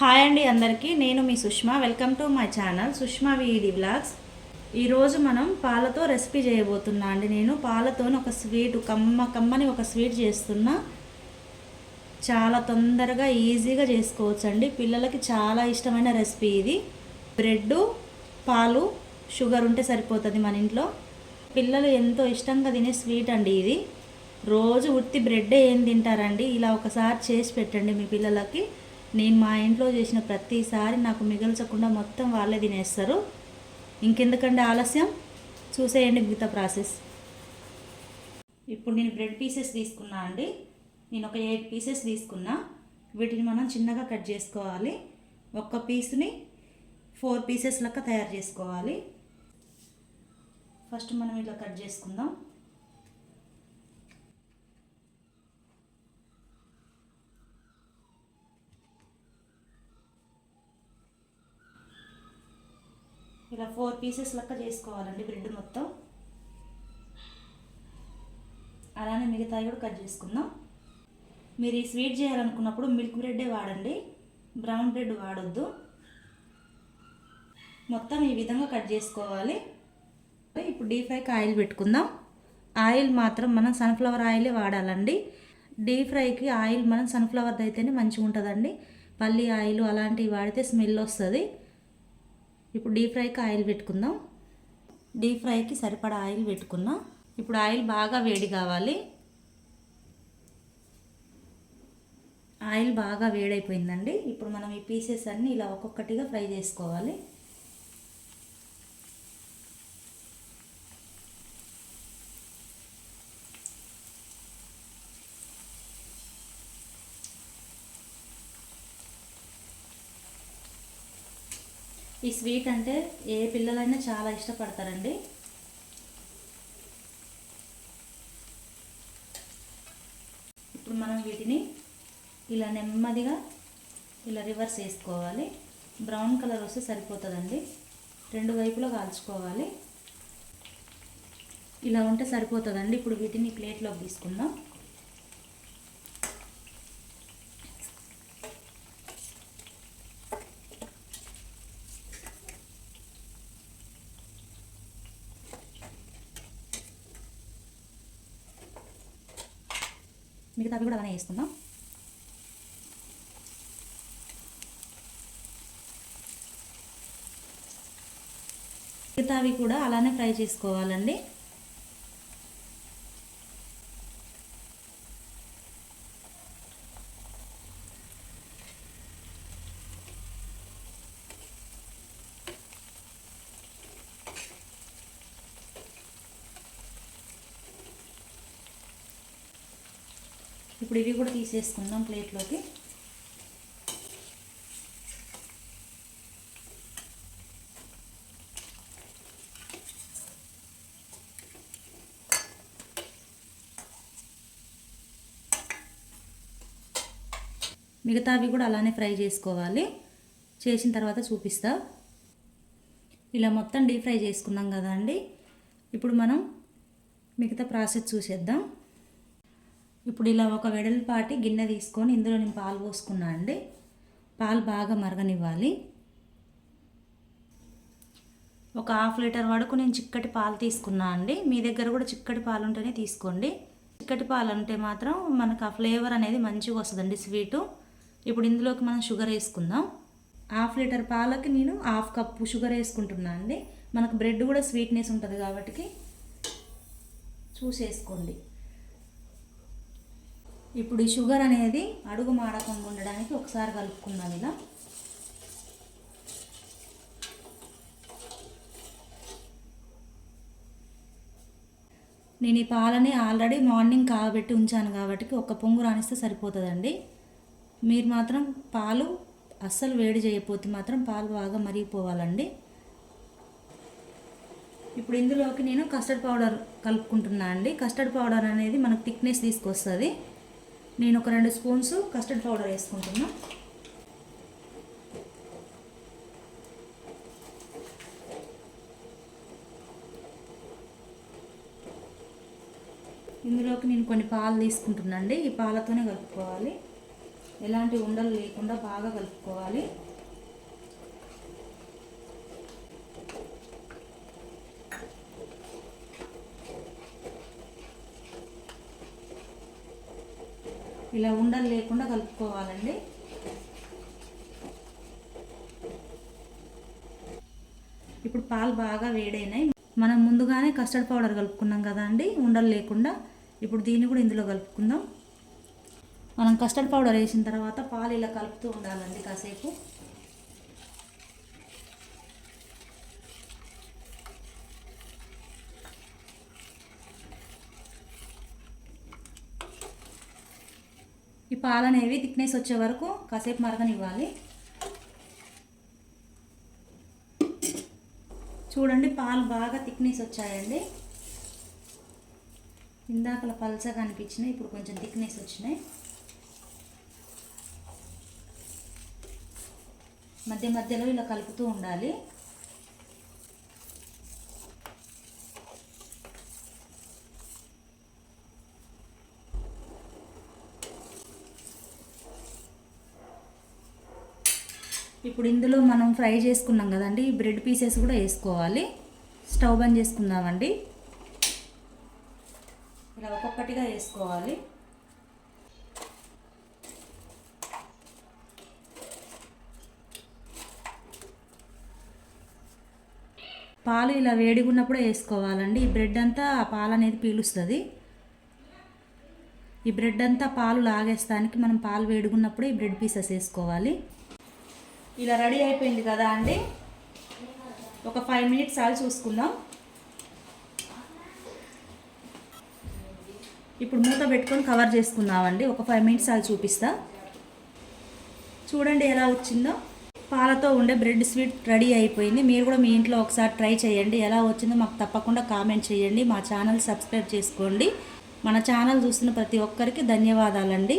Hi అండి అందరికీ. నేను మీ Sushma. Welcome to my channel Sushma వీడి వ్లాగ్స్. ఈరోజు మనం పాలతో రెసిపీ చేయబోతున్నా అండి నేను. పాలతోని ఒక స్వీట్ కమ్మ కమ్మని ఒక స్వీట్ చేస్తున్నా. చాలా తొందరగా ఈజీగా చేసుకోవచ్చండి. పిల్లలకి చాలా ఇష్టమైన రెసిపీ ఇది. బ్రెడ్ పాలు షుగర్ ఉంటే సరిపోతుంది మన ఇంట్లో. పిల్లలు ఎంతో ఇష్టంగా తినే స్వీట్ అండి ఇది. రోజు ఉత్తి బ్రెడ్డే ఏం తింటారండి? ఇలా ఒకసారి చేసి పెట్టండి మీ పిల్లలకి. నేను మా ఇంట్లో చేసిన ప్రతిసారి నాకు మిగల్చకుండా మొత్తం వాళ్ళే తినేస్తారు. ఇంకెందుకండి ఆలస్యం? చూసేయండి మిగతా ప్రాసెస్. ఇప్పుడు నేను బ్రెడ్ పీసెస్ తీసుకున్నా అండి. నేను ఒక ఎయిట్ పీసెస్ తీసుకున్నా. వీటిని మనం చిన్నగా కట్ చేసుకోవాలి. ఒక్క పీస్ని ఫోర్ పీసెస్ లెక్క తయారు చేసుకోవాలి. ఫస్ట్ మనం ఇలా కట్ చేసుకుందాం. ఇలా ఫోర్ పీసెస్ లెక్క చేసుకోవాలండి బ్రెడ్ మొత్తం. అలానే మిగతాయి కూడా కట్ చేసుకుందాం. మీరు ఈ స్వీట్ చేయాలనుకున్నప్పుడు మిల్క్ బ్రెడ్డే వాడండి బ్రౌన్ బ్రెడ్ వాడొద్దు. మొత్తం ఈ విధంగా కట్ చేసుకోవాలి. ఇప్పుడు డీప్ ఫ్రైకి ఆయిల్ పెట్టుకుందాం. ఆయిల్ మాత్రం మనం సన్ఫ్లవర్ ఆయిలే వాడాలండి. డీప్ ఫ్రైకి ఆయిల్ మనం సన్ఫ్లవర్ది అయితేనే మంచిగా ఉంటుందండి పల్లి ఆయిల్ అలాంటివి వాడితే స్మెల్ వస్తుంది. ఇప్పుడు డీప్ ఫ్రైకి ఆయిల్ పెట్టుకుందాం. డీప్ ఫ్రైకి సరిపడా ఆయిల్ పెట్టుకున్నాం. ఇప్పుడు ఆయిల్ బాగా వేడి కావాలి. ఆయిల్ బాగా వేడైపోయిందండి. ఇప్పుడు మనం ఈ పీసెస్ అన్నీ ఇలా ఒక్కొక్కటిగా ఫ్రై చేసుకోవాలి. ఈ స్వీట్ అంటే ఏ పిల్లలైనా చాలా ఇష్టపడతారండి. ఇప్పుడు మనం వీటిని ఇలా నెమ్మదిగా ఇలా రివర్స్ వేసుకోవాలి బ్రౌన్ కలర్ వస్తే సరిపోతుందండి. రెండు వైపులా కాల్చుకోవాలి. ఇలా ఉంటే సరిపోతుందండి. ఇప్పుడు వీటిని ప్లేట్లోకి తీసుకుందాం. మిగతావి కూడా అలానే వేసుకుందాం. మిగతావి కూడా అలానే ఫ్రై చేసుకోవాలండి. ఇప్పుడు ఇవి కూడా తీసేసుకుందాం ప్లేట్లోకి. మిగతావి కూడా అలానే ఫ్రై చేసుకోవాలి. చేసిన తర్వాత చూపిస్తా. ఇలా మొత్తం డీప్ ఫ్రై చేసుకున్నాం కదా అండి. ఇప్పుడు మనం మిగతా ప్రాసెస్ చూసేద్దాం. ఇప్పుడు ఇలా ఒక వెడల్పాటి గిన్నె తీసుకొని ఇందులో నేను పాలు పోసుకున్నా అండి. పాలు బాగా మరగనివ్వాలి. ఒక హాఫ్ లీటర్ వరకు నేను చిక్కటి పాలు తీసుకున్నా అండి. మీ దగ్గర కూడా చిక్కటి పాలు ఉంటేనే తీసుకోండి. చిక్కటి పాలు అంటే మాత్రం మనకు ఆ ఫ్లేవర్ అనేది మంచిగా వస్తుందండి స్వీటు. ఇప్పుడు ఇందులోకి మనం షుగర్ వేసుకుందాం. హాఫ్ లీటర్ పాలకి నేను హాఫ్ కప్పు షుగర్ వేసుకుంటున్నా అండి. మనకు బ్రెడ్ కూడా స్వీట్నెస్ ఉంటుంది కాబట్టి చూసేసుకోండి. ఇప్పుడు ఈ షుగర్ అనేది అడుగు మాడకుండా ఉండడానికి ఒకసారి కలుపుకుందాం ఇలా. నేను ఈ పాలని ఆల్రెడీ మార్నింగ్ కాగబెట్టి ఉంచాను కాబట్టి ఒక పొంగు రాణిస్తే సరిపోతుందండి. మీరు మాత్రం పాలు అస్సలు వేడి చేయకపోతే మాత్రం పాలు బాగా మరిగిపోవాలండి. ఇప్పుడు ఇందులోకి నేను కస్టర్డ్ పౌడర్ కలుపుకుంటున్నా అండి. కస్టర్డ్ పౌడర్ అనేది మనకు థిక్నెస్ తీసుకొస్తుంది. నేను ఒక రెండు స్పూన్స్ కస్టర్డ్ పౌడర్ వేసుకుంటున్నా. ఇందులోకి నేను కొన్ని పాలు తీసుకుంటున్నాను అండి ఈ పాలతోనే కలుపుకోవాలి. ఎలాంటి ఉండలు లేకుండా బాగా కలుపుకోవాలి. ఇలా ఉండలు లేకుండా కలుపుకోవాలండి. ఇప్పుడు పాలు బాగా వేడైనాయి. మనం ముందుగానే కస్టర్డ్ పౌడర్ కలుపుకున్నాం కదా అండి ఉండలు లేకుండా. ఇప్పుడు దీన్ని కూడా ఇందులో కలుపుకుందాం. మనం కస్టర్డ్ పౌడర్ వేసిన తర్వాత పాలు ఇలా కలుపుతూ ఉండాలండి కాసేపు. ఈ పాలు అనేవి థిక్నెస్ వచ్చే వరకు కాసేపు మరగనివ్వాలి. చూడండి పాలు బాగా థిక్నెస్ వచ్చాయండి. ఇందాకల పల్చగా అనిపించినాయి ఇప్పుడు కొంచెం థిక్నెస్ వచ్చినాయి. మధ్య మధ్యలో ఇలా కలుపుతూ ఉండాలి. ఇప్పుడు ఇందులో మనం ఫ్రై చేసుకున్నాం కదండి ఈ బ్రెడ్ పీసెస్ కూడా వేసుకోవాలి. స్టవ్ బంద్ చేసుకుందామండి. ఇలా ఒక్కొక్కటిగా వేసుకోవాలి. పాలు ఇలా వేడిగా ఉన్నప్పుడే వేసుకోవాలండి. ఈ బ్రెడ్ అంతా ఆ పాలు అనేది పీలుస్తుంది. ఈ బ్రెడ్ అంతా పాలు లాగేస్తానికి మనం పాలు వేడిగున్నప్పుడే ఈ బ్రెడ్ పీసెస్ వేసుకోవాలి. ఇలా రెడీ అయిపోయింది కదా అండి? ఒక ఫైవ్ మినిట్స్ ఆగి చూసుకుందాం. ఇప్పుడు మూత పెట్టుకొని కవర్ చేసుకున్నామండి ఒక ఫైవ్ మినిట్స్ ఆగి చూపిస్తా. చూడండి ఎలా వచ్చిందో. పాలతో ఉండే బ్రెడ్ స్వీట్ రెడీ అయిపోయింది. మీరు కూడా మీ ఇంట్లో ఒకసారి ట్రై చేయండి. ఎలా వచ్చిందో మాకు తప్పకుండా కామెంట్ చేయండి. మా ఛానల్ సబ్స్క్రైబ్ చేసుకోండి. మన ఛానల్ చూస్తున్న ప్రతి ఒక్కరికి ధన్యవాదాలండి.